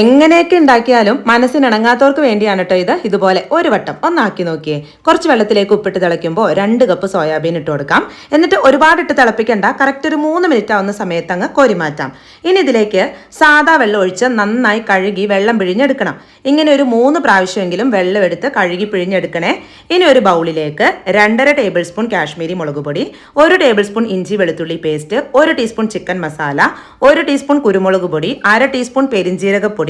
എങ്ങനെയൊക്കെ ഉണ്ടാക്കിയാലും മനസ്സിനിണങ്ങാത്തവർക്ക് വേണ്ടിയാണ് കേട്ടോ ഇത്. ഇതുപോലെ ഒരു വട്ടം ഒന്നാക്കി നോക്കിയേ. കുറച്ച് വെള്ളത്തിലേക്ക് ഉപ്പിട്ട് തിളയ്ക്കുമ്പോൾ രണ്ട് കപ്പ് സോയാബീൻ ഇട്ട് കൊടുക്കാം. എന്നിട്ട് ഒരുപാട് ഇട്ട് തിളപ്പിക്കണ്ട. കറക്റ്റ് ഒരു മൂന്ന് മിനിറ്റ് ആവുന്ന സമയത്ത് അങ്ങ് കോരി മാറ്റാം. ഇനി ഇതിലേക്ക് സാധാ വെള്ളം ഒഴിച്ച് നന്നായി കഴുകി വെള്ളം പിഴിഞ്ഞെടുക്കണം. ഇങ്ങനെ ഒരു മൂന്ന് പ്രാവശ്യമെങ്കിലും വെള്ളം എടുത്ത് കഴുകി പിഴിഞ്ഞെടുക്കണേ. ഇനി ഒരു ബൗളിലേക്ക് രണ്ടര ടേബിൾ സ്പൂൺ കാശ്മീരി മുളക് പൊടി ഒരു ടേബിൾ സ്പൂൺ ഇഞ്ചി വെളുത്തുള്ളി പേസ്റ്റ് ഒരു ടീസ്പൂൺ ചിക്കൻ മസാല ഒരു ടീസ്പൂൺ കുരുമുളക് പൊടി അര ടീസ്പൂൺ പെരിഞ്ജീരകപ്പൊടി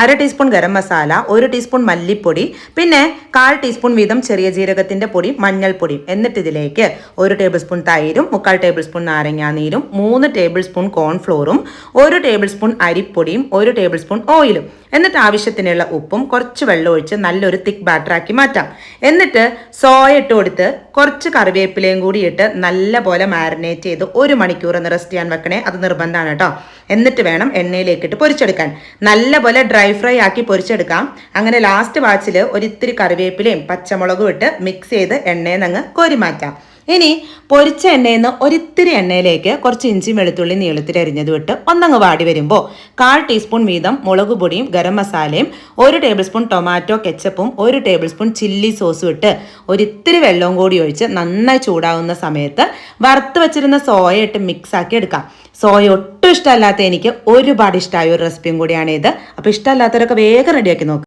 അര ടീസ്പൂൺ ഗരം മസാല ഒരു ടീസ്പൂൺ മല്ലിപ്പൊടി പിന്നെ കാൽ ടീസ്പൂൺ വീതം ചെറിയ ജീരകത്തിന്റെ പൊടി മഞ്ഞൾപ്പൊടി. എന്നിട്ട് ഇതിലേക്ക് ഒരു ടേബിൾ സ്പൂൺ തൈരും മുക്കാൽ ടേബിൾ സ്പൂൺ നാരങ്ങാനീരും മൂന്ന് ടേബിൾ സ്പൂൺ കോൺഫ്ലോറും ഒരു ടേബിൾ സ്പൂൺ അരിപ്പൊടിയും ഒരു ടേബിൾ സ്പൂൺ ഓയിലും എന്നിട്ട് ആവശ്യത്തിനുള്ള ഉപ്പും കുറച്ച് വെള്ളം ഒഴിച്ച് നല്ലൊരു തിക്ക് ബാറ്ററാക്കി മാറ്റാം. എന്നിട്ട് സോയ ഇട്ട് കൊടുത്ത് കുറച്ച് കറിവേപ്പിലയും കൂടി ഇട്ട് നല്ല പോലെ മാരിനേറ്റ് ചെയ്ത് ഒരു മണിക്കൂർ ഒന്ന് റെസ്റ്റ് ചെയ്യാൻ വെക്കണേ. അത് നിർബന്ധമാണ് കേട്ടോ. എന്നിട്ട് വേണം എണ്ണയിലേക്കിട്ട് പൊരിച്ചെടുക്കാൻ. നല്ല പോലെ ഡ്രൈ ഫ്രൈ ആക്കി പൊരിച്ചെടുക്കാം. അങ്ങനെ ലാസ്റ്റ് വാച്ചിൽ ഒരിത്തിരി കറിവേപ്പിലയും പച്ചമുളകും ഇട്ട് മിക്സ് ചെയ്ത് എണ്ണയിൽ നിന്ന് കോരി മാറ്റാം. ഇനി പൊരിച്ച എണ്ണയിൽ നിന്ന് ഒരിത്തിരി എണ്ണയിലേക്ക് കുറച്ച് ഇഞ്ചി വെളുത്തുള്ളി നീളത്തിൽ അരിഞ്ഞത് വിട്ട് ഒന്നങ്ങ് വാടി വരുമ്പോൾ കാൽ ടീസ്പൂൺ വീതം മുളക് പൊടിയും ഗരം മസാലയും ഒരു ടേബിൾ സ്പൂൺ ടൊമാറ്റോ കെച്ചപ്പും ഒരു ടേബിൾ സ്പൂൺ ചില്ലി സോസും ഇട്ട് ഒരിത്തിരി വെള്ളവും കൂടി ഒഴിച്ച് നന്നായി ചൂടാവുന്ന സമയത്ത് വറുത്ത് വെച്ചിരുന്ന സോയ ഇട്ട് മിക്സ് ആക്കി എടുക്കാം. സോയ ഒട്ടും ഇഷ്ടമല്ലാത്ത എനിക്ക് ഒരുപാട് ഇഷ്ടമായ ഒരു റെസിപ്പിയും കൂടിയാണ് ഇത്. അപ്പോൾ ഇഷ്ടമല്ലാത്തവരൊക്കെ വേഗം റെഡിയാക്കി നോക്കുക